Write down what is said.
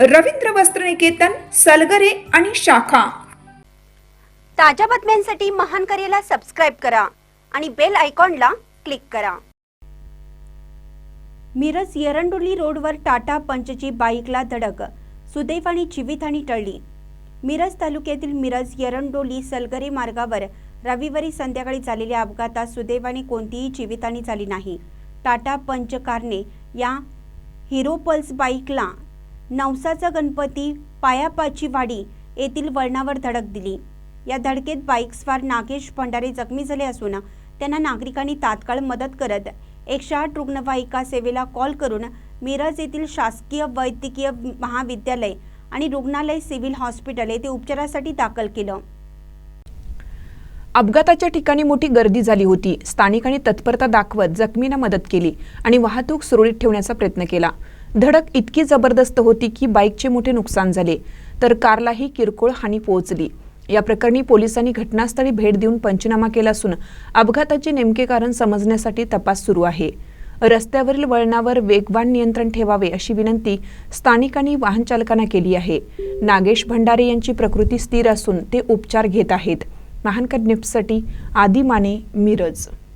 रवींद्र वस्त्रनिकेतन सलगरे आणि शाखा. ताज्या बातम्यांसाठी महान करेला सबस्क्राईब करा आणि बेल आयकॉनला क्लिक करा. मिरज एरंडोली रोडवर टाटा पंचची बाईकला धडक सुदैवाने जीवितहानी टळली. मिरज तालुक्यातील मिरज एरंडोली सलगरे मार्गावर रविवारी संध्याकाळी झालेल्या अपघातात सुदैवाने कोणतीही जीवितहानी झाली नाही. टाटा पंच कारने या हिरो पल्स बाईकला नवसाचा गणपती पायापाची वाडी येथील वळणावर धडक दिली. या धडकेत बाईकस्वार नागेश भंडारे जखमी झाले असून त्यांना नागरिकांनी तात्काळ मदत करत एकशे आठ रुग्णवाहिका सेवेला कॉल करून मिरज येथील शासकीय वैद्यकीय महाविद्यालय आणि रुग्णालय सिव्हिल हॉस्पिटल येथे उपचारासाठी दाखल केलं. अपघाताच्या ठिकाणी मोठी गर्दी झाली होती. स्थानिकांनी तत्परता दाखवत जखमींना मदत केली आणि वाहतूक सुरळीत ठेवण्याचा प्रयत्न केला. धडक इतकी जबरदस्त होती की बाईकचे मोठे नुकसान झाले. तर कारलाही किरकोळ हानी पोहोचली. या प्रकरणी पोलिसांनी घटनास्थळी भेट देऊन पंचनामा केला असून अपघाताचे नेमके कारण समजण्यासाठी तपास सुरू आहे. रस्त्यावरील वळणावर वेगवान नियंत्रण ठेवावे अशी विनंती स्थानिकांनी वाहन चालकांना केली आहे. नागेश भंडारे यांची प्रकृती स्थिर असून ते उपचार घेत आहेत. महानकर निफ्टसाठी आदी माने मिरज.